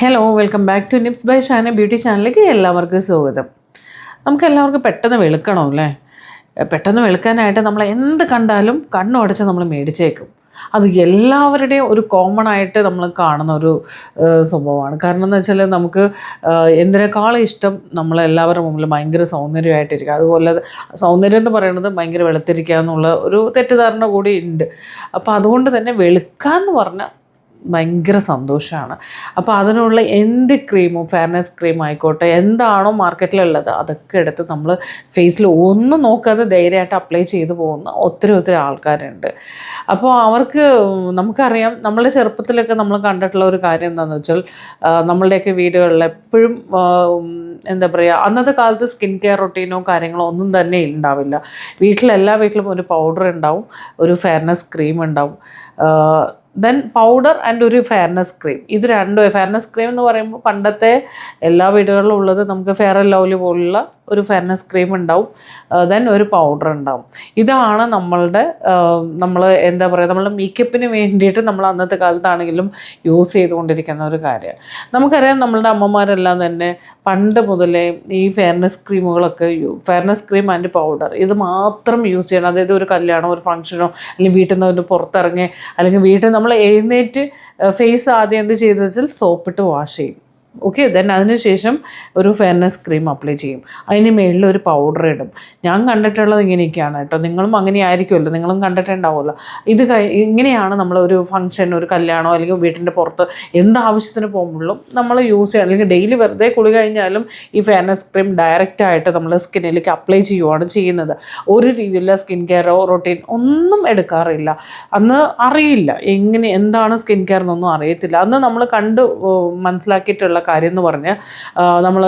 Hello welcome back to Nips by Shana beauty ചാനലിലേക്ക് എല്ലാവർക്കും സ്വാഗതം. നമുക്ക് എല്ലാവർക്കും പെട്ടെന്ന് വെളുക്കണം അല്ലേ? പെട്ടെന്ന് വെളുക്കാനായിട്ട് നമ്മൾ എന്ത് കണ്ടാലും കണ്ണുടച്ച് നമ്മൾ മേടിച്ചേക്കും. അത് എല്ലാവരുടെയും ഒരു കോമൺ ആയിട്ട് നമ്മൾ കാണുന്ന ഒരു സംഭവമാണ്. കാരണം എന്ന് വെച്ചാൽ നമുക്ക് എന്തിനേക്കാളും ഇഷ്ടം നമ്മൾ എല്ലാവരുടെ മുമ്പിൽ ഭയങ്കര സൗന്ദര്യമായിട്ടിരിക്കുക. അതുപോലെ സൗന്ദര്യം എന്ന് പറയുന്നത് ഭയങ്കര വെളുത്തിരിക്കുക എന്നുള്ള ഒരു തെറ്റിദ്ധാരണ കൂടി ഉണ്ട്. അപ്പോൾ അതുകൊണ്ട് തന്നെ വെളുക്കുക എന്ന് പറഞ്ഞാൽ ഭയങ്കര സന്തോഷമാണ് അപ്പോൾ അതിനുള്ള എന്ത് ക്രീമും ഫെയർനെസ് ക്രീം ആയിക്കോട്ടെ എന്താണോ മാർക്കറ്റിലുള്ളത് അതൊക്കെ എടുത്ത് നമ്മൾ ഫേസിൽ ഒന്നും നോക്കാതെ ധൈര്യമായിട്ട് അപ്ലൈ ചെയ്തു പോകുന്ന ഒത്തിരി ഒത്തിരി ആൾക്കാരുണ്ട്. അപ്പോൾ അവർക്ക് നമുക്കറിയാം നമ്മുടെ ചെറുപ്പത്തിലൊക്കെ നമ്മൾ കണ്ടിട്ടുള്ള ഒരു കാര്യം എന്താണെന്ന് വെച്ചാൽ നമ്മളുടെയൊക്കെ വീടുകളിൽ എപ്പോഴും എന്താ പറയുക അന്നത്തെ കാലത്ത് സ്കിൻ കെയർ റൊട്ടീനോ കാര്യങ്ങളോ ഒന്നും തന്നെ ഉണ്ടാവില്ല വീട്ടിലെല്ലാ വീട്ടിലും ഒരു പൗഡർ ഉണ്ടാവും ഒരു ഫെയർനെസ് ക്രീം ഉണ്ടാവും ദെൻ പൗഡർ ആൻഡ് ഒരു ഫെയർനെസ് ക്രീം ഇത് രണ്ടും ഫെയർനെസ് ക്രീം എന്ന് പറയുമ്പോൾ പണ്ടത്തെ എല്ലാ വീടുകളിലും ഉള്ളത് നമുക്ക് ഫെയർ ആൻഡ് ലവ്ലി പോലുള്ള ഒരു ഫെയർനെസ് ക്രീം ഉണ്ടാവും. ദെൻ ഒരു പൗഡർ ഉണ്ടാവും. ഇതാണ് നമ്മളുടെ നമ്മൾ എന്താ പറയുക നമ്മളുടെ മേക്കപ്പിന് വേണ്ടിയിട്ട് നമ്മൾ അന്നത്തെ കാലത്താണെങ്കിലും യൂസ് ചെയ്തുകൊണ്ടിരിക്കുന്ന ഒരു കാര്യം. നമുക്കറിയാം നമ്മളുടെ അമ്മമാരെല്ലാം തന്നെ പണ്ട് മുതലേ ഈ ഫെയർനെസ് ക്രീമുകളൊക്കെ ഫെയർനെസ് ക്രീം ആൻഡ് പൗഡർ ഇത് മാത്രം യൂസ് ചെയ്യണം. അതായത് ഒരു കല്യാണമോ ഒരു ഫംഗ്ഷനോ അല്ലെങ്കിൽ വീട്ടിൽ നിന്ന് പുറത്തിറങ്ങി അല്ലെങ്കിൽ വീട്ടിൽ നമ്മൾ എഴുന്നേറ്റ് ഫേസ് ആദ്യം എന്ത് ചെയ്തു വെച്ചാൽ സോപ്പിട്ട് വാഷ് ചെയ്യും. ഓക്കെ ദെൻ അതിനുശേഷം ഒരു ഫെയർനെസ് ക്രീം അപ്ലൈ ചെയ്യും. അതിന് മേളിൽ ഒരു പൗഡർ ഇടും. ഞാൻ കണ്ടിട്ടുള്ളത് ഇങ്ങനെയൊക്കെയാണ് കേട്ടോ. നിങ്ങളും അങ്ങനെ ആയിരിക്കുമല്ലോ. നിങ്ങളും കണ്ടിട്ടുണ്ടാവുമല്ലോ. ഇത് കഴി ഇങ്ങനെയാണ് നമ്മൾ ഒരു ഫംഗ്ഷൻ ഒരു കല്യാണമോ അല്ലെങ്കിൽ വീട്ടിന്റെ പുറത്ത് എന്ത് ആവശ്യത്തിന് പോകുമ്പോഴും നമ്മൾ യൂസ് ചെയ്യണം അല്ലെങ്കിൽ ഡെയിലി വെറുതെ കുളി കഴിഞ്ഞാലും ഈ ഫെയർനെസ് ക്രീം ഡയറക്റ്റ് ആയിട്ട് നമ്മൾ സ്കിന്നിലേക്ക് അപ്ലൈ ചെയ്യുവാണ് ചെയ്യുന്നത്. ഒരു രീതിയിലുള്ള സ്കിൻ കെയറോ റൊട്ടീൻ ഒന്നും എടുക്കാറില്ല. അന്ന് അറിയില്ല. എങ്ങനെ എന്താണ് സ്കിൻ കെയർ എന്നൊന്നും അറിയത്തില്ല. അന്ന് നമ്മൾ കണ്ട് ഓ, മനസ്സിലാക്കിയിട്ടുള്ള കാര്യം എന്ന് പറഞ്ഞാൽ നമ്മൾ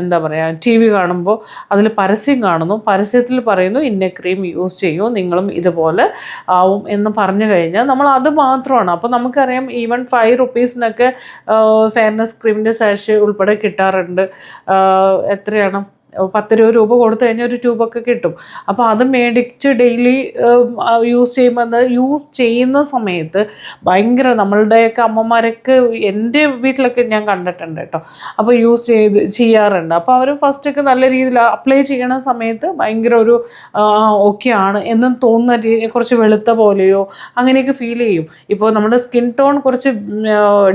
എന്താ പറയുക ടി വി കാണുമ്പോൾ അതിൽ പരസ്യം കാണുന്നു. പരസ്യത്തിൽ പറയുന്നു ഇന്ന ക്രീം യൂസ് ചെയ്യൂ നിങ്ങളും ഇതുപോലെ ആവും എന്ന് പറഞ്ഞു കഴിഞ്ഞാൽ നമ്മൾ അത് മാത്രമാണ്. അപ്പോൾ നമുക്കറിയാം ഈവൻ ഫൈവ് റുപ്പീസിനൊക്കെ ഫെയർനെസ് ക്രീമിന്റെ സാഷ് ഉൾപ്പെടെ കിട്ടാറുണ്ട്. എത്രയാണ്? പത്ത് രൂപ രൂപ കൊടുത്തു കഴിഞ്ഞാൽ ഒരു ട്യൂബൊക്കെ കിട്ടും. അപ്പോൾ അത് മേടിച്ച് ഡെയിലി യൂസ് ചെയ്യുമ്പോൾ അത് യൂസ് ചെയ്യുന്ന സമയത്ത് ഭയങ്കര നമ്മളുടെയൊക്കെ അമ്മമാരൊക്കെ എന്റെ വീട്ടിലൊക്കെ ഞാൻ കണ്ടിട്ടുണ്ട് കേട്ടോ. അപ്പോൾ യൂസ് ചെയ്ത് ചെയ്യാറുണ്ട്. അപ്പോൾ അവർ ഫസ്റ്റൊക്കെ നല്ല രീതിയിൽ അപ്ലൈ ചെയ്യണ സമയത്ത് ഭയങ്കര ഒരു ഓക്കെ ആണ് എന്നും തോന്നുന്ന രീതി കുറച്ച് വെളുത്ത പോലെയോ അങ്ങനെയൊക്കെ ഫീൽ ചെയ്യും. ഇപ്പോൾ നമ്മുടെ സ്കിൻ ടോൺ കുറച്ച്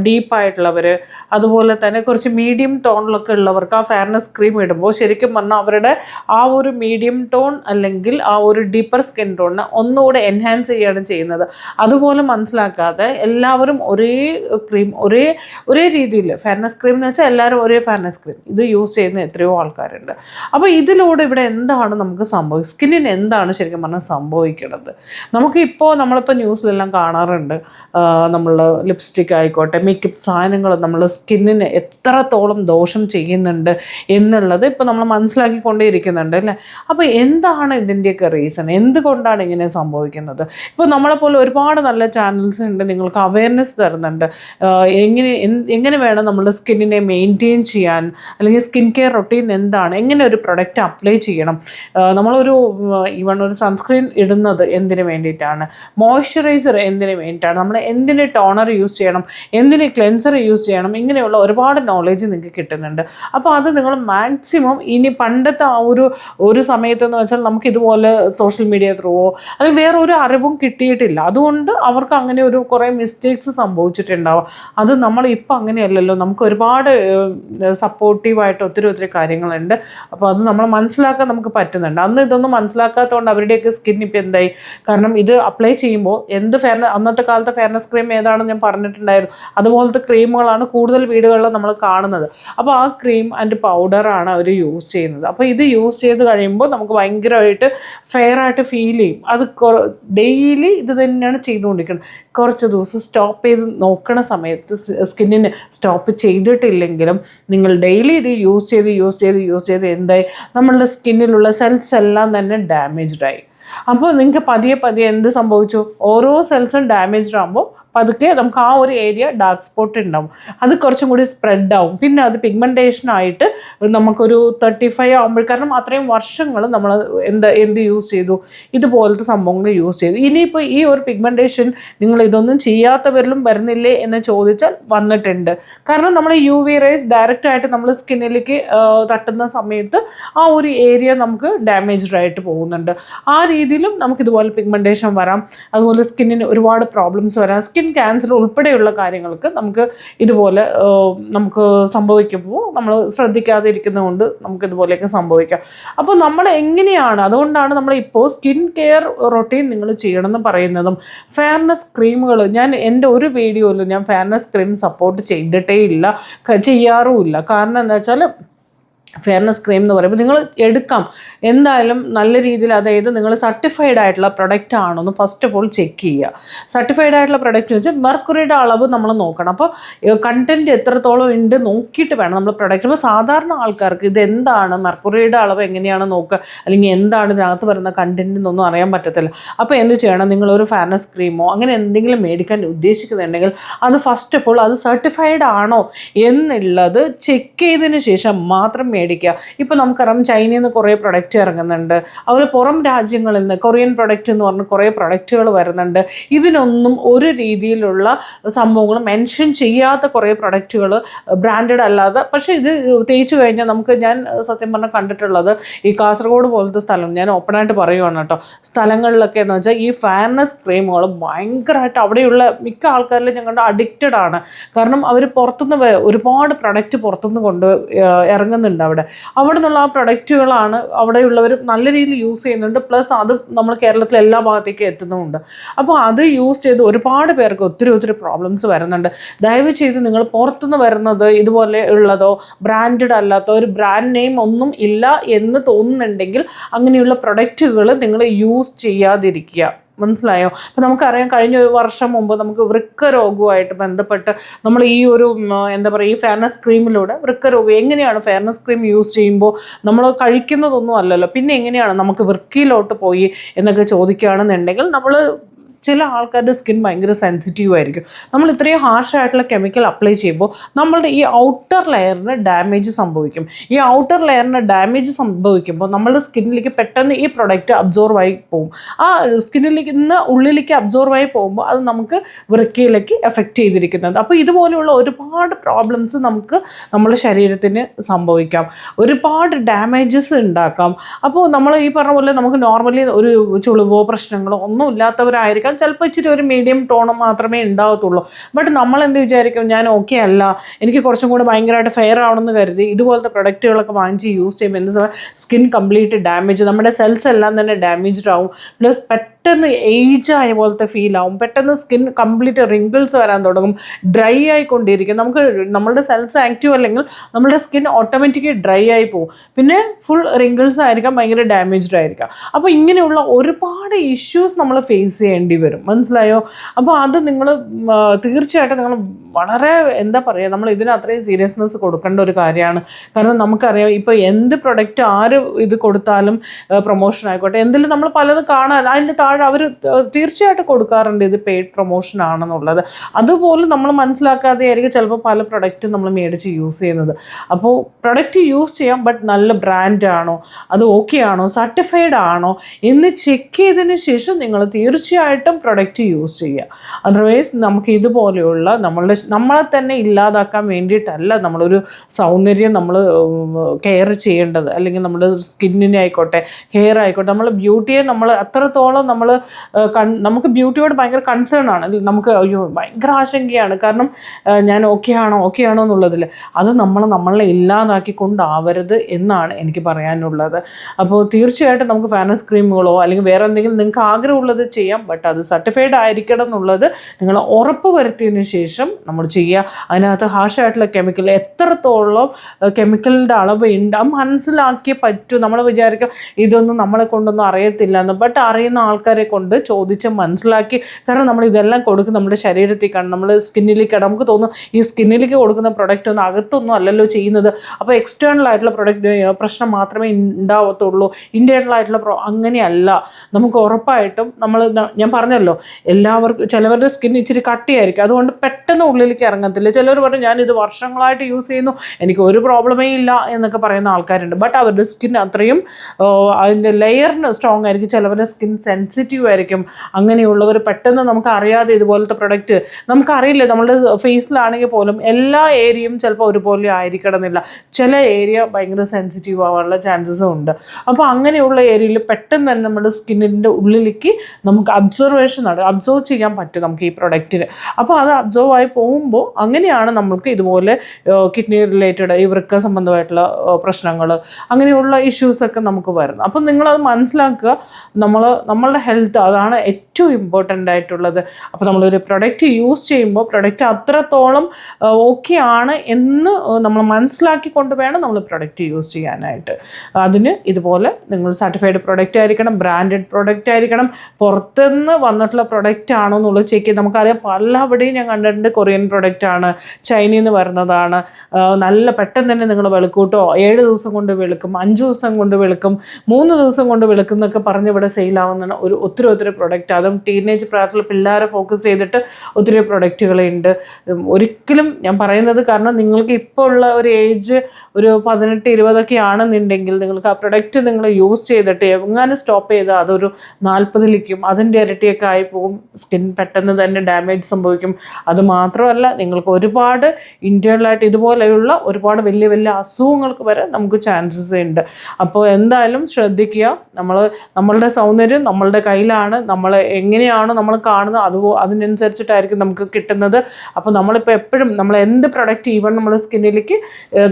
ഡീപ്പായിട്ടുള്ളവർ അതുപോലെ തന്നെ കുറച്ച് മീഡിയം ടോണിലൊക്കെ ഉള്ളവർക്ക് ആ ഫെയർനെസ് ക്രീം ഇടുമ്പോൾ ശരിക്കും പറഞ്ഞാൽ അവരുടെ ആ ഒരു മീഡിയം ടോൺ അല്ലെങ്കിൽ ആ ഒരു ഡീപ്പർ സ്കിൻ ടോണിനെ ഒന്നുകൂടെ എൻഹാൻസ് ചെയ്യുകയാണ് ചെയ്യുന്നത്. അതുപോലെ മനസ്സിലാക്കാതെ എല്ലാവരും ഒരേ ക്രീം ഒരേ ഒരേ രീതിയിൽ ഫെയർനെസ് ക്രീം എന്ന് വെച്ചാൽ എല്ലാവരും ഒരേ ഫെയർനെസ് ക്രീം ഇത് യൂസ് ചെയ്യുന്ന എത്രയോ ആൾക്കാരുണ്ട്. അപ്പോൾ ഇതിലൂടെ ഇവിടെ എന്താണ് നമുക്ക് സംഭവിക്കുക സ്കിന്നിന് എന്താണ് ശരിക്കും പറഞ്ഞാൽ സംഭവിക്കുന്നത് നമുക്കിപ്പോൾ നമ്മളിപ്പോൾ ന്യൂസിലെല്ലാം കാണാറുണ്ട്. നമ്മൾ ലിപ്സ്റ്റിക് ആയിക്കോട്ടെ മേക്കപ്പ് സാധനങ്ങൾ നമ്മൾ സ്കിന്നിന് എത്രത്തോളം ദോഷം ചെയ്യുന്നുണ്ട് എന്നുള്ളത്. ഇപ്പോൾ നമ്മൾ മനസ്സിലാക്കിക്കൊണ്ടേയിരിക്കുന്നുണ്ട് അല്ലേ? അപ്പോൾ എന്താണ് ഇതിന്റെയൊക്കെ റീസൺ എന്തുകൊണ്ടാണ് ഇങ്ങനെ സംഭവിക്കുന്നത്? ഇപ്പോൾ നമ്മളെപ്പോലെ ഒരുപാട് നല്ല ചാനൽസ് ഉണ്ട് നിങ്ങൾക്ക് അവയർനെസ് തരുന്നുണ്ട്. എങ്ങനെ എങ്ങനെ വേണം നമ്മുടെ സ്കിന്നിനെ മെയിന്റെയിൻ ചെയ്യാൻ? അല്ലെങ്കിൽ സ്കിൻ കെയർ റൊട്ടീൻ എന്താണ്? എങ്ങനെ ഒരു പ്രൊഡക്റ്റ് അപ്ലൈ ചെയ്യണം? നമ്മളൊരു ഈവൺ ഒരു സൺസ്ക്രീൻ ഇടുന്നത് എന്തിനു വേണ്ടിയിട്ടാണ്? മോയ്സ്ചറൈസർ എന്തിനു വേണ്ടിയിട്ടാണ്? നമ്മൾ എന്തിന് ടോണർ യൂസ് ചെയ്യണം? എന്തിന് ക്ലെൻസർ യൂസ് ചെയ്യണം? ഇങ്ങനെയുള്ള ഒരുപാട് നോളജ് നിങ്ങൾക്ക് കിട്ടുന്നുണ്ട്. അപ്പോൾ അത് നിങ്ങൾ മാക്സിമം ഇനി പണ്ടത്തെ ആ ഒരു ഒരു സമയത്തെന്ന് വെച്ചാൽ നമുക്ക് ഇതുപോലെ സോഷ്യൽ മീഡിയ ത്രൂവോ അല്ലെങ്കിൽ വേറെ ഒരു അറിവും കിട്ടിയിട്ടില്ല. അതുകൊണ്ട് അവർക്ക് അങ്ങനെ ഒരു കുറേ മിസ്റ്റേക്സ് സംഭവിച്ചിട്ടുണ്ടാവും. അത് നമ്മൾ ഇപ്പം അങ്ങനെയല്ലല്ലോ. നമുക്ക് ഒരുപാട് സപ്പോർട്ടീവായിട്ട് ഒത്തിരി ഒത്തിരി കാര്യങ്ങളുണ്ട്. അപ്പോൾ അത് നമ്മൾ മനസ്സിലാക്കാൻ നമുക്ക് പറ്റുന്നുണ്ട്. അന്ന് ഇതൊന്നും മനസ്സിലാക്കാത്തതുകൊണ്ട് അവരുടെയൊക്കെ സ്കിൻ ഇപ്പം എന്തായി? കാരണം ഇത് അപ്ലൈ ചെയ്യുമ്പോൾ എന്ത് ഫെയർനെസ് അന്നത്തെ കാലത്തെ ഫെയർനെസ് ക്രീം ഏതാണെന്ന് ഞാൻ പറഞ്ഞിട്ടുണ്ടായിരുന്നു. അതുപോലത്തെ ക്രീമുകളാണ് കൂടുതൽ വീടുകളിൽ നമ്മൾ കാണുന്നത്. അപ്പോൾ ആ ക്രീം ആൻഡ് പൗഡറാണ് അവർ യൂസ് ചെയ്യുന്നത്. അപ്പോൾ ഇത് യൂസ് ചെയ്ത് കഴിയുമ്പോൾ നമുക്ക് ഭയങ്കരമായിട്ട് ഫെയർ ആയിട്ട് ഫീൽ ചെയ്യും. അത് ഡെയിലി ഇത് തന്നെയാണ് ചെയ്തുകൊണ്ടിരിക്കുന്നത്. കുറച്ച് ദിവസം സ്റ്റോപ്പ് ചെയ്ത് നോക്കണ സമയത്ത് സ്കിന്നിന് സ്റ്റോപ്പ് ചെയ്തിട്ടില്ലെങ്കിലും നിങ്ങൾ ഡെയിലി ഇത് യൂസ് ചെയ്ത് യൂസ് ചെയ്ത് യൂസ് ചെയ്ത് എന്തായി? നമ്മളുടെ സ്കിന്നിലുള്ള സെൽസ് എല്ലാം തന്നെ ഡാമേജ്ഡായി അപ്പോൾ നിങ്ങൾക്ക് പതിയെ പതിയെ എന്ത് സംഭവിച്ചു? ഓരോ സെൽസും ഡാമേജ്ഡ് ആകുമ്പോൾ പതുക്കെ നമുക്ക് ആ ഒരു ഏരിയ ഡാർക്ക് സ്പോട്ട് ഉണ്ടാവും അത് കുറച്ചും കൂടി സ്പ്രെഡ് ആവും. പിന്നെ അത് പിഗ്മെന്റേഷൻ ആയിട്ട് നമുക്കൊരു തേർട്ടി ഫൈവ് ആകുമ്പോൾ കാരണം അത്രയും വർഷങ്ങൾ നമ്മൾ എന്ത് എന്ത് യൂസ് ചെയ്തു? ഇതുപോലത്തെ സംഭവങ്ങൾ യൂസ് ചെയ്തു. ഇനിയിപ്പോൾ ഈ ഒരു പിഗ്മെന്റേഷൻ നിങ്ങൾ ഇതൊന്നും ചെയ്യാത്തവരിലും വരുന്നില്ലേ എന്ന് ചോദിച്ചാൽ വന്നിട്ടുണ്ട്. കാരണം നമ്മൾ യു വി റേസ് ഡയറക്റ്റ് ആയിട്ട് നമ്മൾ സ്കിന്നിലേക്ക് തട്ടുന്ന സമയത്ത് ആ ഒരു ഏരിയ നമുക്ക് ഡാമേജ്ഡ് ആയിട്ട് പോകുന്നുണ്ട്. ആ രീതിയിലും നമുക്ക് ഇതുപോലെ പിഗ്മെന്റേഷൻ വരാം. അതുപോലെ സ്കിന്നിന് ഒരുപാട് പ്രോബ്ലംസ് വരാം. സ്കിൻ ക്യാൻസർ ഉൾപ്പെടെയുള്ള കാര്യങ്ങൾക്ക് നമുക്ക് ഇതുപോലെ നമുക്ക് സംഭവിക്കുമ്പോൾ നമ്മൾ ശ്രദ്ധിക്കാതെ ഇരിക്കുന്നതുകൊണ്ട് നമുക്ക് ഇതുപോലെയൊക്കെ സംഭവിക്കാം. അപ്പോൾ നമ്മൾ എങ്ങനെയാണ് അതുകൊണ്ടാണ് നമ്മൾ ഇപ്പോൾ സ്കിൻ കെയർ റൊട്ടീൻ നിങ്ങൾ ചെയ്യണമെന്ന് പറയുന്നതും ഫെയർനെസ് ക്രീമുകൾ ഞാൻ എന്റെ ഒരു വീഡിയോയിലും ഞാൻ ഫെയർനെസ് ക്രീം സപ്പോർട്ട് ചെയ്തിട്ടേ ഇല്ല ചെയ്യാറുമില്ല കാരണം എന്താ വെച്ചാൽ ഫെയർനെസ് ക്രീം എന്ന് പറയുമ്പോൾ നിങ്ങൾ എടുക്കാം. എന്തായാലും നല്ല രീതിയിൽ അതായത് നിങ്ങൾ സർട്ടിഫൈഡ് ആയിട്ടുള്ള പ്രൊഡക്റ്റ് ആണോ എന്ന് ഫസ്റ്റ് ഓഫ് ഓൾ ചെക്ക് ചെയ്യുക. സർട്ടിഫൈഡ് ആയിട്ടുള്ള പ്രൊഡക്റ്റ് വെച്ചാൽ മെർക്കുറിയുടെ അളവ് നമ്മൾ നോക്കണം. അപ്പോൾ കണ്ടന്റ് എത്രത്തോളം ഉണ്ട് നോക്കിയിട്ട് വേണം നമ്മൾ പ്രൊഡക്റ്റ് അപ്പോൾ സാധാരണ ആൾക്കാർക്ക് ഇത് എന്താണ്? മെർക്കുറിയുടെ അളവ് എങ്ങനെയാണ് നോക്കുക? അല്ലെങ്കിൽ എന്താണ് ഇതിനകത്ത് വരുന്ന കണ്ടന്റ് എന്നൊന്നും അറിയാൻ പറ്റത്തില്ല. അപ്പോൾ എന്ത് ചെയ്യണം? നിങ്ങളൊരു ഫെയർനെസ് ക്രീമോ അങ്ങനെ എന്തെങ്കിലും മേടിക്കാൻ ഉദ്ദേശിക്കുന്നുണ്ടെങ്കിൽ അത് ഫസ്റ്റ് ഓഫ് ഓൾ അത് സർട്ടിഫൈഡ് ആണോ എന്നുള്ളത് ചെക്ക് ചെയ്തതിന് ശേഷം മാത്രം മേടിക്കുക. ഇപ്പോൾ നമുക്കറിയാം ചൈനയിൽ നിന്ന് കുറേ പ്രൊഡക്റ്റ് ഇറങ്ങുന്നുണ്ട്. അതുപോലെ പുറം രാജ്യങ്ങളിൽ നിന്ന് കൊറിയൻ പ്രൊഡക്റ്റ് എന്ന് പറഞ്ഞ് കുറേ പ്രൊഡക്റ്റുകൾ വരുന്നുണ്ട്. ഇതിനൊന്നും ഒരു രീതിയിലുള്ള സംഭവങ്ങൾ മെൻഷൻ ചെയ്യാത്ത കുറേ പ്രൊഡക്റ്റുകൾ ബ്രാൻഡഡ് അല്ലാതെ പക്ഷേ ഇത് തേച്ചു കഴിഞ്ഞാൽ നമുക്ക് ഞാൻ സത്യം പറഞ്ഞാൽ കണ്ടിട്ടുള്ളത് ഈ കാസർഗോഡ് പോലത്തെ സ്ഥലം ഞാൻ ഓപ്പണായിട്ട് പറയുവാണ് കേട്ടോ. സ്ഥലങ്ങളിലൊക്കെ എന്ന് വെച്ചാൽ ഈ ഫെയർനെസ് ക്രീമുകൾ ഭയങ്കരമായിട്ട് അവിടെയുള്ള മിക്ക ആൾക്കാരിലും ഞങ്ങളുടെ അഡിക്റ്റഡ് ആണ്. കാരണം അവർ പുറത്തുനിന്ന് ഒരുപാട് പ്രൊഡക്റ്റ് പുറത്തുനിന്ന് കൊണ്ട് ഇറങ്ങുന്നുണ്ട് അവിടെ. അവിടെ നിന്നുള്ള ആ പ്രൊഡക്റ്റുകളാണ് അവിടെയുള്ളവർ നല്ല രീതിയിൽ യൂസ് ചെയ്യുന്നുണ്ട്. പ്ലസ് അത് നമ്മൾ കേരളത്തിലെ എല്ലാ ഭാഗത്തേക്കും എത്തുന്നുമുണ്ട്. അപ്പോൾ അത് യൂസ് ചെയ്ത് ഒരുപാട് പേർക്ക് ഒത്തിരി ഒത്തിരി പ്രോബ്ലംസ് വരുന്നുണ്ട്. ദയവ് ചെയ്ത് നിങ്ങൾ പുറത്തുനിന്ന് വരുന്നത് ഇതുപോലെ ഉള്ളതോ ബ്രാൻഡഡ് അല്ലാത്തോ ഒരു ബ്രാൻഡ് നെയിം ഒന്നും ഇല്ല എന്ന് തോന്നുന്നുണ്ടെങ്കിൽ അങ്ങനെയുള്ള പ്രൊഡക്റ്റുകൾ നിങ്ങൾ യൂസ് ചെയ്യാതിരിക്കുക. മനസ്സിലായോ? അപ്പം നമുക്കറിയാം കഴിഞ്ഞ ഒരു വർഷം മുമ്പ് നമുക്ക് വൃക്ക രോഗവുമായിട്ട് ബന്ധപ്പെട്ട് നമ്മൾ ഈ ഒരു എന്താ പറയുക ഈ ഫെയർനെസ് ക്രീമിലൂടെ വൃക്ക രോഗം എങ്ങനെയാണ് ഫെയർനെസ് ക്രീം യൂസ് ചെയ്യുമ്പോൾ നമ്മൾ കഴിക്കുന്നതൊന്നും അല്ലല്ലോ. പിന്നെ എങ്ങനെയാണ് നമുക്ക് വൃക്കയിലോട്ട് പോയി എന്നൊക്കെ ചോദിക്കുകയാണെന്നുണ്ടെങ്കിൽ നമ്മൾ ചില ആൾക്കാരുടെ സ്കിൻ ഭയങ്കര സെൻസിറ്റീവ് ആയിരിക്കും. നമ്മൾ ഇത്രയും ഹാർഷ് ആയിട്ടുള്ള കെമിക്കൽ അപ്ലൈ ചെയ്യുമ്പോൾ നമ്മളുടെ ഈ ഔട്ടർ ലെയറിന് ഡാമേജ് സംഭവിക്കും. ഈ ഔട്ടർ ലെയറിന് ഡാമേജ് സംഭവിക്കുമ്പോൾ നമ്മളുടെ സ്കിന്നിലേക്ക് പെട്ടെന്ന് ഈ പ്രൊഡക്റ്റ് അബ്സോർവ് ആയി പോകും. ആ സ്കിന്നിലേക്ക് നിന്ന് ഉള്ളിലേക്ക് അബ്സോർവ് ആയി പോകുമ്പോൾ അത് നമുക്ക് വൃക്കയിലേക്ക് എഫക്റ്റ് ചെയ്തിരിക്കുന്നത്. അപ്പോൾ ഇതുപോലെയുള്ള ഒരുപാട് പ്രോബ്ലംസ് നമുക്ക് നമ്മുടെ ശരീരത്തിന് സംഭവിക്കാം. ഒരുപാട് ഡാമേജസ് ഉണ്ടാക്കാം. അപ്പോൾ നമ്മൾ ഈ പറഞ്ഞ പോലെ നമുക്ക് നോർമലി ഒരു ചുളിവോ പ്രശ്നങ്ങളോ ഒന്നും ഇല്ലാത്തവരായിരിക്കാം. ചിലപ്പോൾ ഇച്ചിരി ഒരു മീഡിയം ടോൺ മാത്രമേ ഉണ്ടാവത്തുള്ളൂ. ബട്ട് നമ്മൾ എന്ത് വിചാരിക്കും? ഞാൻ ഓക്കെ അല്ല. എനിക്ക് കുറച്ചും കൂടെ ഭയങ്കരമായിട്ട് ഫെയർ ആവണമെന്ന് കരുതി ഇതുപോലത്തെ പ്രൊഡക്റ്റുകളൊക്കെ വാങ്ങിച്ച് യൂസ് ചെയ്യുമ്പോൾ എന്ത് സ്കിൻ കംപ്ലീറ്റ് ഡാമേജ് നമ്മുടെ സെൽസ് എല്ലാം തന്നെ ഡാമേജ്ഡ് ആവും. പ്ലസ് പെട്ടെന്ന് ഏജ് ആയ പോലത്തെ ഫീൽ ആവും. പെട്ടെന്ന് സ്കിൻ കംപ്ലീറ്റ് റിങ്കിൾസ് വരാൻ തുടങ്ങും. ഡ്രൈ ആയിക്കൊണ്ടിരിക്കും. നമുക്ക് നമ്മളുടെ സെൽസ് ആക്റ്റീവ് അല്ലെങ്കിൽ നമ്മുടെ സ്കിൻ ഓട്ടോമാറ്റിക്കലി ഡ്രൈ ആയി പോകും. പിന്നെ ഫുൾ റിങ്കിൾസ് ആയിരിക്കാം ഭയങ്കര ഡാമേജ്ഡ് ആയിരിക്കാം. അപ്പോൾ ഇങ്ങനെയുള്ള ഒരുപാട് ഇഷ്യൂസ് നമ്മൾ ഫേസ് ചെയ്യേണ്ടി വരും. മനസ്സിലായോ? അപ്പോൾ അത് നിങ്ങൾ തീർച്ചയായിട്ടും നിങ്ങൾ വളരെ എന്താ പറയുക നമ്മൾ ഇതിന് അത്രയും സീരിയസ്നെസ് കൊടുക്കേണ്ട ഒരു കാര്യമാണ്. കാരണം നമുക്കറിയാം ഇപ്പോൾ എന്ത് പ്രൊഡക്റ്റ് ആര് ഇത് കൊടുത്താലും പ്രൊമോഷൻ ആയിക്കോട്ടെ. എന്തെങ്കിലും നമ്മൾ പലതും കാണാൻ അതിന്റെ താഴെ അവർ തീർച്ചയായിട്ടും കൊടുക്കാറുണ്ട് ഇത് പെയ്ഡ് പ്രൊമോഷൻ ആണെന്നുള്ളത്. അതുപോലെ നമ്മൾ മനസ്സിലാക്കാതെ ആയിരിക്കും ചിലപ്പോൾ പല പ്രൊഡക്റ്റും നമ്മൾ മേടിച്ച് യൂസ് ചെയ്യുന്നത്. അപ്പോൾ പ്രൊഡക്റ്റ് യൂസ് ചെയ്യാം ബട്ട് നല്ല ബ്രാൻഡ് ആണോ അത് ഓക്കെ ആണോ സർട്ടിഫൈഡ് ആണോ എന്ന് ചെക്ക് ചെയ്തതിന് ശേഷം നിങ്ങൾ തീർച്ചയായിട്ടും പ്രൊഡക്റ്റ് യൂസ് ചെയ്യുക. അതർവൈസ് നമുക്ക് ഇതുപോലെയുള്ള നമ്മളുടെ നമ്മളെ തന്നെ ഇല്ലാതാക്കാൻ വേണ്ടിയിട്ടല്ല നമ്മളൊരു സൗന്ദര്യം നമ്മൾ കെയർ ചെയ്യേണ്ടത്. അല്ലെങ്കിൽ നമ്മുടെ സ്കിന്നിനെ ആയിക്കോട്ടെ ഹെയർ ആയിക്കോട്ടെ നമ്മൾ ബ്യൂട്ടിയെ നമ്മൾ അത്രത്തോളം നമ്മൾ നമുക്ക് ബ്യൂട്ടിയോട് ഭയങ്കര കൺസേൺ ആണ്. നമുക്ക് അയ്യോ ഭയങ്കര ആശങ്കയാണ്. കാരണം ഞാൻ ഓക്കെ ആണോ ഓക്കെ ആണോ എന്നുള്ളതിൽ അത് നമ്മൾ നമ്മളെ ഇല്ലാതാക്കി കൊണ്ടാവരുത് എന്നാണ് എനിക്ക് പറയാനുള്ളത്. അപ്പോൾ തീർച്ചയായിട്ടും നമുക്ക് ഫാനസ് ക്രീമുകളോ അല്ലെങ്കിൽ വേറെ എന്തെങ്കിലും നിങ്ങൾക്ക് ആഗ്രഹമുള്ളത് ചെയ്യാം. ബട്ട് അത് സർട്ടിഫൈഡ് ആയിരിക്കണം എന്നുള്ളത് നിങ്ങൾ ഉറപ്പ് വരുത്തിയതിന് ശേഷം നമ്മൾ ചെയ്യുക. അതിനകത്ത് ഹാഷായിട്ടുള്ള കെമിക്കൽ എത്രത്തോളം കെമിക്കലിന്റെ അളവ് ഉണ്ട് മനസ്സിലാക്കിയേ പറ്റൂ. നമ്മൾ വിചാരിക്കും ഇതൊന്നും നമ്മളെ കൊണ്ടൊന്നും അറിയത്തില്ല എന്ന്. ബട്ട് അറിയുന്ന ആൾക്കാർ ആൾക്കാരെ കൊണ്ട് ചോദിച്ച് മനസ്സിലാക്കി. കാരണം നമ്മൾ ഇതെല്ലാം കൊടുക്കും നമ്മുടെ ശരീരത്തിൽ നമ്മൾ സ്കിന്നിലേക്ക് നമുക്ക് തോന്നും ഈ സ്കിന്നിലേക്ക് കൊടുക്കുന്ന പ്രൊഡക്റ്റ് ഒന്നും അകത്തൊന്നും അല്ലല്ലോ ചെയ്യുന്നത്. അപ്പോൾ എക്സ്റ്റേണൽ ആയിട്ടുള്ള പ്രൊഡക്റ്റ് പ്രശ്നം മാത്രമേ ഉണ്ടാവത്തുള്ളൂ ഇന്റേണൽ ആയിട്ടുള്ള പ്രോ അങ്ങനെയല്ല. നമുക്ക് ഉറപ്പായിട്ടും നമ്മൾ ഞാൻ പറഞ്ഞല്ലോ എല്ലാവർക്കും ചിലവരുടെ സ്കിൻ ഇച്ചിരി കട്ടിയായിരിക്കും. അതുകൊണ്ട് പെട്ടെന്ന് ഉള്ളിലേക്ക് ഇറങ്ങത്തില്ല. ചിലർ പറഞ്ഞു ഞാനിത് വർഷങ്ങളായിട്ട് യൂസ് ചെയ്യുന്നു. എനിക്ക് ഒരു പ്രോബ്ലമേ ഇല്ല എന്നൊക്കെ പറയുന്ന ആൾക്കാരുണ്ട്. ബട്ട് അവരുടെ സ്കിൻ അത്രയും അതിന്റെ ലെയറിന് സ്ട്രോങ് ആയിരിക്കും. ചിലവരുടെ സ്കിൻ സെൻസിറ്റീവ് ആയിരിക്കും. അങ്ങനെയുള്ളവർ പെട്ടെന്ന് നമുക്ക് അറിയാതെ ഇതുപോലത്തെ പ്രൊഡക്റ്റ് നമുക്കറിയില്ല നമ്മുടെ ഫേസിലാണെങ്കിൽ പോലും എല്ലാ ഏരിയയും ചിലപ്പോൾ ഒരുപോലെ ആയിരിക്കണമെന്നില്ല. ചില ഏരിയ ഭയങ്കര സെൻസിറ്റീവ് ആവാനുള്ള ചാൻസസും ഉണ്ട്. അപ്പോൾ അങ്ങനെയുള്ള ഏരിയയിൽ പെട്ടെന്ന് തന്നെ നമ്മുടെ സ്കിന്നിന്റെ ഉള്ളിലേക്ക് നമുക്ക് അബ്സർവേഷൻ നട അബ്സർവ് ചെയ്യാൻ പറ്റും നമുക്ക് ഈ പ്രൊഡക്റ്റിന് അപ്പോൾ അത് അബ്സർവ് ആയി പോകുമ്പോൾ അങ്ങനെയാണ് നമ്മൾക്ക് ഇതുപോലെ കിഡ്നി റിലേറ്റഡ് ഈ വൃക്ക സംബന്ധമായിട്ടുള്ള പ്രശ്നങ്ങൾ അങ്ങനെയുള്ള ഇഷ്യൂസൊക്കെ നമുക്ക് വരുന്നത്. അപ്പം നിങ്ങളത് മനസ്സിലാക്കുക നമ്മൾ നമ്മളുടെ ഹെൽത്ത് അതാണ് ഏറ്റവും ഇമ്പോർട്ടന്റ് ആയിട്ടുള്ളത്. അപ്പോൾ നമ്മളൊരു പ്രൊഡക്റ്റ് യൂസ് ചെയ്യുമ്പോൾ പ്രൊഡക്റ്റ് അത്രത്തോളം ഓക്കെ ആണ് എന്ന് നമ്മൾ മനസ്സിലാക്കിക്കൊണ്ട് വേണം നമ്മൾ പ്രൊഡക്റ്റ് യൂസ് ചെയ്യാനായിട്ട്. അതിന് ഇതുപോലെ നിങ്ങൾ സർട്ടിഫൈഡ് പ്രൊഡക്റ്റ് ആയിരിക്കണം ബ്രാൻഡഡ് പ്രൊഡക്റ്റ് ആയിരിക്കണം പുറത്തുനിന്ന് വന്നിട്ടുള്ള പ്രൊഡക്റ്റ് ആണോ എന്നുള്ളത് ചെക്ക് നമുക്കറിയാം. പലവിടെയും ഞാൻ കണ്ടിട്ടുണ്ട് കൊറിയൻ പ്രൊഡക്റ്റ് ആണ് ചൈനയിൽ നിന്ന് വരുന്നതാണ്. നല്ല പെട്ടെന്ന് തന്നെ നിങ്ങൾ വെളുക്കൂട്ടോ ഏഴ് ദിവസം കൊണ്ട് വെളുക്കും അഞ്ച് ദിവസം കൊണ്ട് വെളുക്കും മൂന്ന് ദിവസം കൊണ്ട് വെളുക്കും എന്നൊക്കെ പറഞ്ഞ് ഇവിടെ സെയിലാവുന്ന ഒരു ഒത്തിരി ഒത്തിരി പ്രൊഡക്റ്റ് അതും ടീനേജ് പ്രായത്തിലുള്ള പിള്ളേരെ ഫോക്കസ് ചെയ്തിട്ട് ഒത്തിരി പ്രൊഡക്റ്റുകളുണ്ട് ഒരിക്കലും ഞാൻ പറയുന്നത് കാരണം നിങ്ങൾക്ക് ഇപ്പോൾ ഉള്ള ഒരു ഏജ് ഒരു പതിനെട്ട് ഇരുപതൊക്കെ ആണെന്നുണ്ടെങ്കിൽ നിങ്ങൾക്ക് ആ പ്രൊഡക്റ്റ് നിങ്ങൾ യൂസ് ചെയ്തിട്ട് എങ്ങനെ സ്റ്റോപ്പ് ചെയ്താൽ അതൊരു നാൽപ്പതിലേക്കും അതിന്റെ ഇരട്ടിയൊക്കെ ആയി പോകും. സ്കിൻ പെട്ടെന്ന് തന്നെ ഡാമേജ് സംഭവിക്കും. അത് മാത്രമല്ല നിങ്ങൾക്ക് ഒരുപാട് ഇന്റേണലായിട്ട് ഇതുപോലെയുള്ള ഒരുപാട് വലിയ വലിയ അസുഖങ്ങൾക്ക് വരെ നമുക്ക് ചാൻസസ് ഉണ്ട്. അപ്പോൾ എന്തായാലും ശ്രദ്ധിക്കുക. നമ്മൾ നമ്മളുടെ സൗന്ദര്യം നമ്മളുടെ കയ്യിലാണ് നമ്മൾ എങ്ങനെയാണോ നമ്മൾ കാണുന്നത് അത് അതിനനുസരിച്ചിട്ടായിരിക്കും നമുക്ക് കിട്ടുന്നത്. അപ്പോൾ നമ്മളിപ്പോൾ എപ്പോഴും നമ്മൾ എന്ത് പ്രൊഡക്റ്റ് ഈവൺ നമ്മൾ സ്കിന്നിലേക്ക്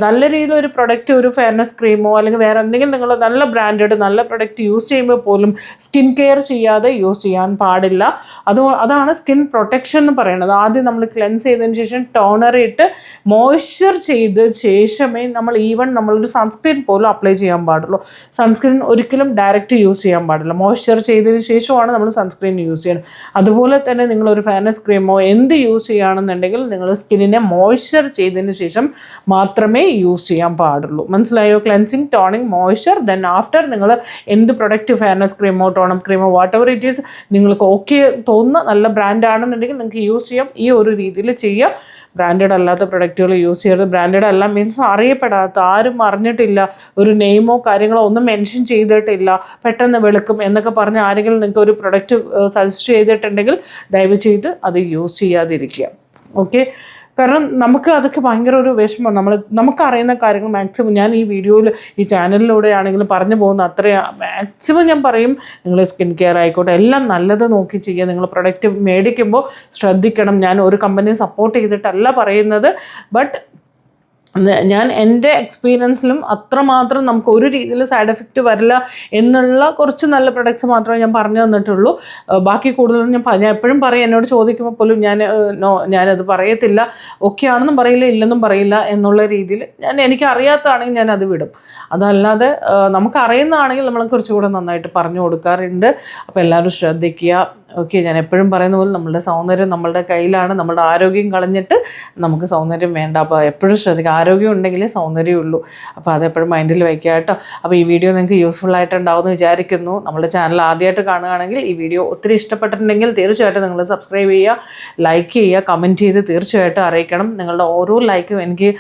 നല്ല രീതിയിൽ ഒരു പ്രൊഡക്റ്റ് ഒരു ഫെയർനെസ് ക്രീമോ അല്ലെങ്കിൽ വേറെ എന്തെങ്കിലും നിങ്ങൾ നല്ല ബ്രാൻഡഡ് നല്ല പ്രൊഡക്റ്റ് യൂസ് ചെയ്യുമ്പോൾ പോലും സ്കിൻ കെയർ ചെയ്യാതെ യൂസ് ചെയ്യാൻ പാടില്ല. അത് അതാണ് സ്കിൻ പ്രൊട്ടക്ഷൻ എന്ന് പറയുന്നത്. ആദ്യം നമ്മൾ ക്ലെൻസ് ചെയ്തതിന് ശേഷം ടോണർ ഇട്ട് മോയ്സ്ചർ ചെയ്ത് ശേഷമേ നമ്മൾ ഈവൺ നമ്മളൊരു സൺസ്ക്രീൻ പോലും അപ്ലൈ ചെയ്യാൻ പാടുള്ളൂ. സൺസ്ക്രീൻ ഒരിക്കലും ഡയറക്റ്റ് യൂസ് ചെയ്യാൻ പാടില്ല. മോയ്സ്ചർ ചെയ്തതിന് ശേഷമാണ് നമ്മൾ സൺസ്ക്രീൻ യൂസ് ചെയ്യണം അതുപോലെ തന്നെ നിങ്ങൾ ഒരു ഫെയർനെസ് ക്രീമോ എന്ത് യൂസ് ചെയ്യുകയാണെന്നുണ്ടെങ്കിൽ നിങ്ങൾ സ്കിന്നിനെ മോയ്സ്ചർ ചെയ്തതിന് ശേഷം മാത്രമേ യൂസ് ചെയ്യാൻ പാടുള്ളൂ. മനസ്സിലായോ? Cleansing toning moisture then after നിങ്ങൾ എന്ത് പ്രൊഡക്റ്റ് ഫെയർനെസ് ക്രീമോ ടോണം ക്രീമോ വാട്ട് എവർ ഇറ്റ് ഈസ് നിങ്ങൾക്ക് ഓക്കെ തോന്നുന്ന നല്ല ബ്രാൻഡ് ആണെന്നുണ്ടെങ്കിൽ നിങ്ങൾക്ക് യൂസ് ചെയ്യാം. ഈ ഒരു രീതിയിൽ ചെയ്യുക. ബ്രാൻഡഡ് അല്ലാത്ത പ്രൊഡക്റ്റുകൾ യൂസ് ചെയ്യരുത്. ബ്രാൻഡഡ് അല്ല മീൻസ് അറിയപ്പെടാത്ത ആരും അറിഞ്ഞിട്ടില്ല ഒരു നെയിമോ കാര്യങ്ങളോ ഒന്നും മെൻഷൻ ചെയ്തിട്ടില്ല പെട്ടെന്ന് വെളുക്കും എന്നൊക്കെ പറഞ്ഞ് ആരെങ്കിലും നിങ്ങൾക്ക് ഒരു പ്രൊഡക്റ്റ് സജസ്റ്റ് ചെയ്തിട്ടുണ്ടെങ്കിൽ ദയവ് ചെയ്ത് അത് യൂസ് ചെയ്യാതിരിക്കുക. ഓക്കെ കാരണം നമുക്ക് അതൊക്കെ ഭയങ്കര ഒരു വിഷമം നമ്മൾ നമുക്കറിയുന്ന കാര്യങ്ങൾ മാക്സിമം ഞാൻ ഈ വീഡിയോയിൽ ഈ ചാനലിലൂടെ ആണെങ്കിലും പറഞ്ഞു പോകുന്ന അത്രയും മാക്സിമം ഞാൻ പറയും നിങ്ങൾ സ്കിൻ കെയർ ആയിക്കോട്ടെ എല്ലാം നല്ലത് നോക്കി ചെയ്യുക. നിങ്ങൾ പ്രൊഡക്റ്റ് മേടിക്കുമ്പോൾ ശ്രദ്ധിക്കണം. ഞാൻ ഒരു കമ്പനിയെ സപ്പോർട്ട് ചെയ്തിട്ടല്ല പറയുന്നത്. ബട്ട് ഞാൻ എന്റെ എക്സ്പീരിയൻസിലും അത്രമാത്രം നമുക്ക് ഒരു രീതിയിൽ സൈഡ് എഫക്റ്റ് വരില്ല എന്നുള്ള കുറച്ച് നല്ല പ്രൊഡക്ട്സ് മാത്രമേ ഞാൻ പറഞ്ഞു തന്നിട്ടുള്ളൂ. ബാക്കി കൂടുതലും ഞാൻ ഞാൻ എപ്പോഴും പറയും എന്നോട് ചോദിക്കുമ്പോൾ പോലും ഞാൻ നോ ഞാനത് പറയത്തില്ല. ഓക്കെ ആണെന്നും പറയില്ല ഇല്ലെന്നും പറയില്ല എന്നുള്ള രീതിയിൽ ഞാൻ എനിക്ക് അറിയാത്തതാണെങ്കിൽ ഞാൻ അത് വിടും. അതല്ലാതെ നമുക്ക് അറിയുന്നതാണെങ്കിൽ നമ്മൾ കുറച്ചുകൂടെ നന്നായിട്ട് പറഞ്ഞു കൊടുക്കാറുണ്ട്. അപ്പോൾ എല്ലാവരും ശ്രദ്ധിക്കുക. ഓക്കെ ഞാൻ എപ്പോഴും പറയുന്ന പോലെ നമ്മളുടെ സൗന്ദര്യം നമ്മളുടെ കയ്യിലാണ് നമ്മളുടെ ആരോഗ്യം കളഞ്ഞിട്ട് നമുക്ക് സൗന്ദര്യം വേണ്ട. അപ്പോൾ എപ്പോഴും ശ്രദ്ധിക്കുക ആരോഗ്യം ഉണ്ടെങ്കിലേ സൗന്ദര്യം ഉള്ളൂ. അപ്പോൾ അതെപ്പോഴും മൈൻഡിൽ വയ്ക്കുക കേട്ടോ. അപ്പോൾ ഈ വീഡിയോ നിങ്ങൾക്ക് യൂസ്ഫുൾ ആയിട്ടുണ്ടാവുമെന്ന് വിചാരിക്കുന്നു. നമ്മുടെ ചാനൽ ആദ്യമായിട്ട് കാണുകയാണെങ്കിൽ ഈ വീഡിയോ ഒത്തിരി ഇഷ്ടപ്പെട്ടിട്ടുണ്ടെങ്കിൽ തീർച്ചയായിട്ടും നിങ്ങൾ സബ്സ്ക്രൈബ് ചെയ്യുക ലൈക്ക് ചെയ്യുക കമന്റ് ചെയ്ത് തീർച്ചയായിട്ടും അറിയിക്കണം. നിങ്ങളുടെ ഓരോ ലൈക്കും എനിക്ക്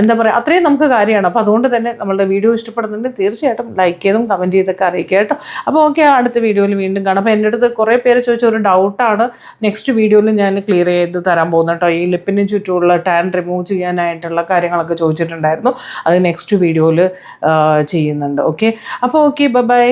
എന്താ പറയുക അത്രയും നമുക്ക് കാര്യമാണ്. അപ്പോൾ അതുകൊണ്ട് തന്നെ നമ്മളുടെ വീഡിയോ ഇഷ്ടപ്പെടുന്നുണ്ടെങ്കിൽ തീർച്ചയായിട്ടും ലൈക്ക് ചെയ്തും കമന്റ് ചെയ്തൊക്കെ അറിയിക്കുക കേട്ടോ. അപ്പോൾ ഓക്കെ അടുത്ത വീഡിയോയിൽ വീണ്ടും കാണാം. അപ്പോൾ എന്റെ അടുത്ത് കുറേ പേര് ചോദിച്ച ഒരു ഡൗട്ടാണ് നെക്സ്റ്റ് വീഡിയോയിൽ ഞാൻ ക്ലിയർ ചെയ്ത് തരാൻ പോകുന്നത് കേട്ടോ ഈ ലിപ്പിന് ചുറ്റുമുള്ള ടാൻ റിമൂവ് ചെയ്യാനായിട്ടുള്ള കാര്യങ്ങളൊക്കെ ചോദിച്ചിട്ടുണ്ടായിരുന്നു. അത് നെക്സ്റ്റ് വീഡിയോയിൽ ചെയ്യുന്നുണ്ട്. ഓക്കെ അപ്പോൾ ഓക്കെ ബൈ